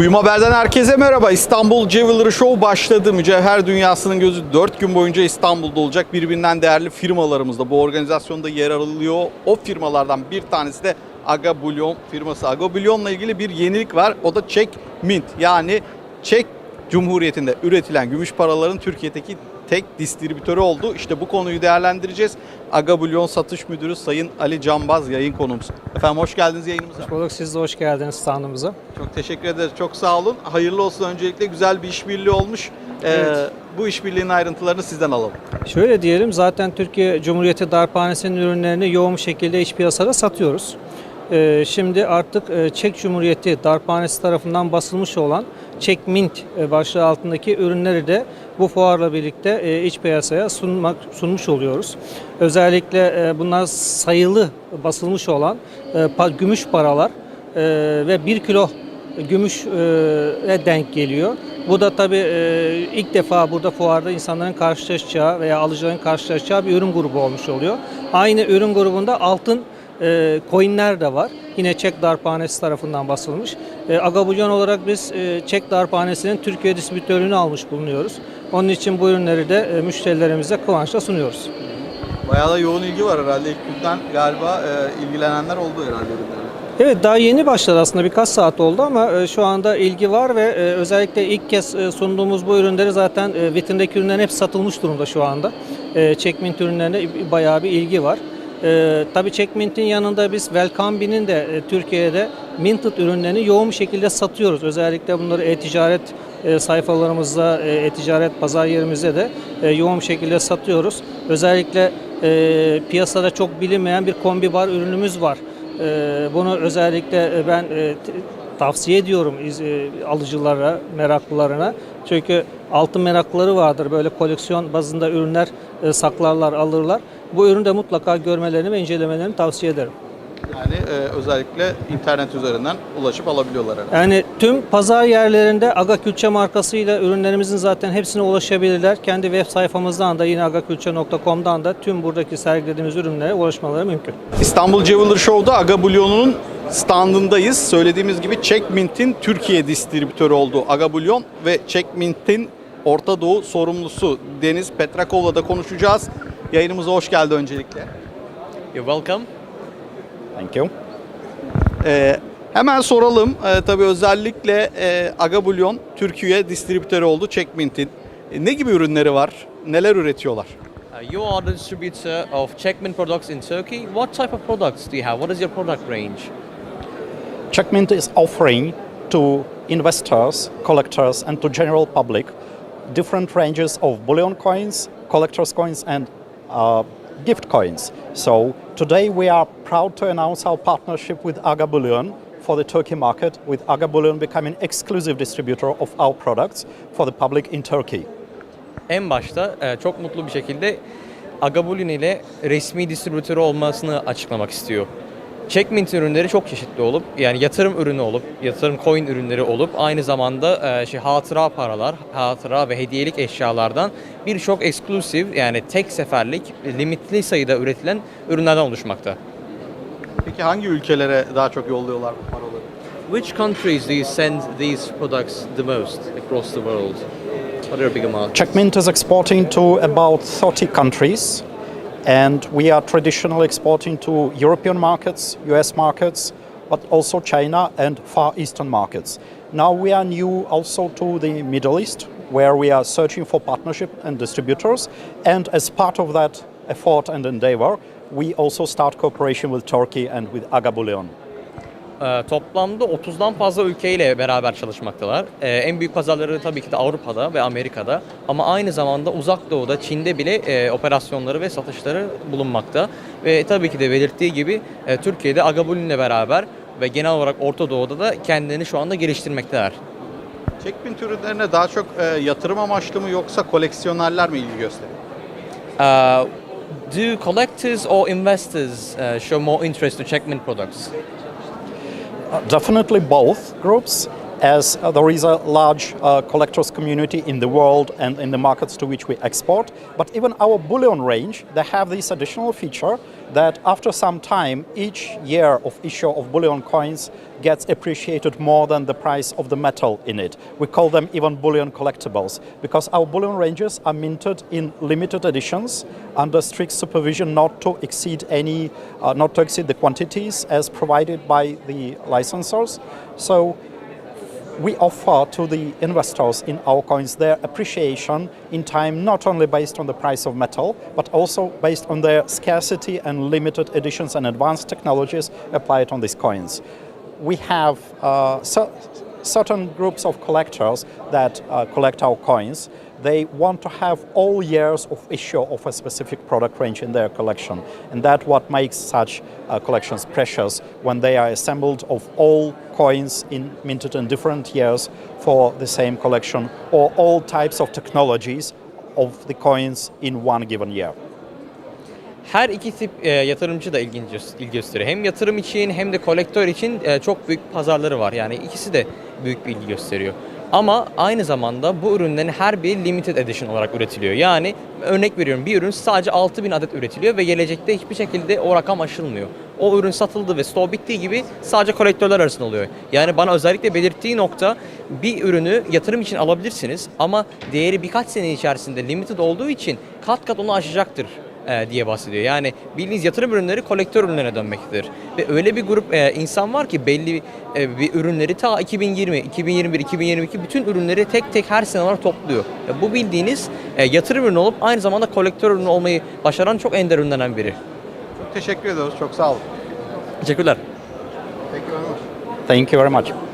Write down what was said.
Kuyum Haber'den herkese merhaba. İstanbul Jewelry Show başladı. Mücevher dünyasının gözü 4 gün boyunca İstanbul'da olacak. Birbirinden değerli firmalarımız da bu organizasyonda yer alıyor. O firmalardan bir tanesi de Aga Bullion firması. Aga Bullion'la ilgili bir yenilik var. O da Çek Mint. Yani Çek Cumhuriyeti'nde üretilen gümüş paraların Türkiye'deki tek distribütörü oldu. İşte bu konuyu değerlendireceğiz. Aga Bullion Satış Müdürü Sayın Ali Canbaz yayın konumuz. Efendim hoş geldiniz yayınımıza. Hoş bulduk. Siz de hoş geldiniz standımıza. Çok teşekkür ederiz. Çok sağ olun. Hayırlı olsun öncelikle. Güzel bir işbirliği olmuş. Ee, Evet. bu işbirliğinin ayrıntılarını sizden alalım. Şöyle diyelim zaten Türkiye Cumhuriyeti Darphanesi'nin ürünlerini yoğun şekilde iç piyasada satıyoruz. Ee, şimdi artık e, Çek Cumhuriyeti Darphanesi tarafından basılmış olan Çek Mint e, başlığı altındaki ürünleri de bu fuarla birlikte e, iç piyasaya sunmak sunmuş oluyoruz. Özellikle bunlar sayılı basılmış olan gümüş paralar ve 1 kilo gümüşe denk geliyor. Bu da tabii ilk defa burada fuarda insanların karşılaşacağı veya alıcıların karşılaşacağı bir ürün grubu olmuş oluyor. Aynı ürün grubunda altın e, coinler de var. Yine Çek Darphanesi tarafından basılmış. E, Agabulyon olarak biz e, Çek Darphanesi'nin Türkiye distribütörlüğünü almış bulunuyoruz. Onun için bu ürünleri de e, müşterilerimize kıvançla sunuyoruz. Bayağı da yoğun ilgi var herhalde. İlk günden galiba e, ilgilenenler oldu herhalde ürünlerle. Evet daha yeni başladı aslında birkaç saat oldu ama e, şu anda ilgi var ve e, özellikle ilk kez e, sunduğumuz bu ürünleri zaten vitrindeki ürünlerin hepsi satılmış durumda şu anda. Checkmint ürünlerine bayağı bir ilgi var. E, tabii Checkmint'in yanında biz Welcombi'nin de e, Türkiye'de minted ürünlerini yoğun bir şekilde satıyoruz. Özellikle bunları e-ticaret e, sayfalarımızda, e, e-ticaret pazar yerimizde de e, yoğun bir şekilde satıyoruz. Özellikle e, piyasada çok bilinmeyen bir kombi bar ürünümüz var. Ee, Bunu özellikle e, ben e, tavsiye ediyorum iz- e, alıcılara, meraklılarına. Çünkü altın meraklıları vardır. Böyle koleksiyon bazında ürünler e, saklarlar, alırlar. Bu ürünü de mutlaka görmelerini ve incelemelerini tavsiye ederim. Yani e, özellikle internet üzerinden ulaşıp alabiliyorlar herhalde. Yani tüm pazar yerlerinde Aga Külçe markasıyla ürünlerimizin zaten hepsine ulaşabilirler. Kendi web sayfamızdan da yine agakülçe.com'dan da tüm buradaki sergilediğimiz ürünlere ulaşmaları mümkün. İstanbul Jewelry Show'da Aga Bullion'un standındayız. Söylediğimiz gibi Çek Mint'in Türkiye distribütörü olduğu Aga Bullion ve Çek Mint'in Orta Doğu sorumlusu Deniz Petrakov'la da konuşacağız. Yayınımıza hoş geldi öncelikle. You're welcome. Thank you. Ee, hemen soralım. Ee, tabii özellikle e, Aga Bullion Türkiye distribütörü oldu Çek Mint'in. E, ne gibi ürünleri var? Neler üretiyorlar? Uh, you are the distributor of Checkman products in Turkey. What type of products do you have? What is your product range? Checkmint is offering to investors, collectors, and to general public different ranges of bullion coins, collectors coins, and uh, gift coins. So today we are proud to announce our partnership with Aga Bullion for the Turkey market, with Aga Bullion becoming exclusive distributor of our products for the public in Turkey. En başta e, çok mutlu bir şekilde Agabulin ile resmi distribütörü olmasını açıklamak istiyor. Checkmint ürünleri çok çeşitli olup yani yatırım ürünü olup yatırım coin ürünleri olup aynı zamanda e, şey hatıra paralar, hatıra ve hediyelik eşyalardan birçok eksklusif yani tek seferlik limitli sayıda üretilen ürünlerden oluşmakta. Peki hangi ülkelere daha çok yolluyorlar bu paraları? Which countries do you send these products the most across the world? What are your bigger markets? Checkmint is exporting to about 30 countries, and we are traditionally exporting to European markets, US markets, but also China and Far Eastern markets. Now we are new also to the Middle East, where we are searching for partnership and distributors. And as part of that effort and endeavor, we also start cooperation with Turkey and with Aga Ee, toplamda 30'dan fazla ülkeyle beraber çalışmaktalar. Ee, en büyük pazarları tabii ki de Avrupa'da ve Amerika'da. Ama aynı zamanda Uzak Doğu'da, Çin'de bile e, operasyonları ve satışları bulunmakta. Ve tabii ki de belirttiği gibi e, Türkiye'de Agabulin'le beraber ve genel olarak Orta Doğu'da da kendilerini şu anda geliştirmekteler. Çek Mint ürünlerine daha çok e, yatırım amaçlı mı yoksa koleksiyonerler mi ilgi gösteriyor? Uh, do collectors or investors uh, show more interest to Checkmint products? Uh, Definitely both groups. As there is a large uh, collectors community in the world and in the markets to which we export. But even our bullion range, they have this additional feature that after some time, each year of issue of bullion coins gets appreciated more than the price of the metal in it. We call them even bullion collectibles because our bullion ranges are minted in limited editions under strict supervision not to exceed any, uh, not to exceed the quantities as provided by the licensors. So we offer to the investors in our coins their appreciation in time not only based on the price of metal but also based on their scarcity and limited editions and advanced technologies applied on these coins we have uh, cer- certain groups of collectors that uh, collect our coins. They want to have all years of issue of a specific product range in their collection, and that's what makes such uh, collections precious when they are assembled of all coins in minted in different years for the same collection, or all types of technologies of the coins in one given year. Her iki tip e, yatırımcı da ilginç ilgi gösteriyor. Hem yatırım için hem de kolektör için e, çok büyük pazarları var. Yani ikisi de büyük bir ilgi gösteriyor. Ama aynı zamanda bu ürünlerin her biri limited edition olarak üretiliyor. Yani örnek veriyorum bir ürün sadece 6000 adet üretiliyor ve gelecekte hiçbir şekilde o rakam aşılmıyor. O ürün satıldı ve stoğu bittiği gibi sadece kolektörler arasında oluyor. Yani bana özellikle belirttiği nokta bir ürünü yatırım için alabilirsiniz ama değeri birkaç sene içerisinde limited olduğu için kat kat onu aşacaktır diye bahsediyor. Yani bildiğiniz yatırım ürünleri kolektör ürünlerine dönmektedir. Ve öyle bir grup e, insan var ki belli e, bir ürünleri ta 2020, 2021, 2022 bütün ürünleri tek tek her sene olarak topluyor. Bu bildiğiniz e, yatırım ürünü olup aynı zamanda kolektör ürünü olmayı başaran çok ender ürünlerden biri. Çok teşekkür ediyoruz. Çok sağ olun. Teşekkürler. Thank you very much. Thank you very much.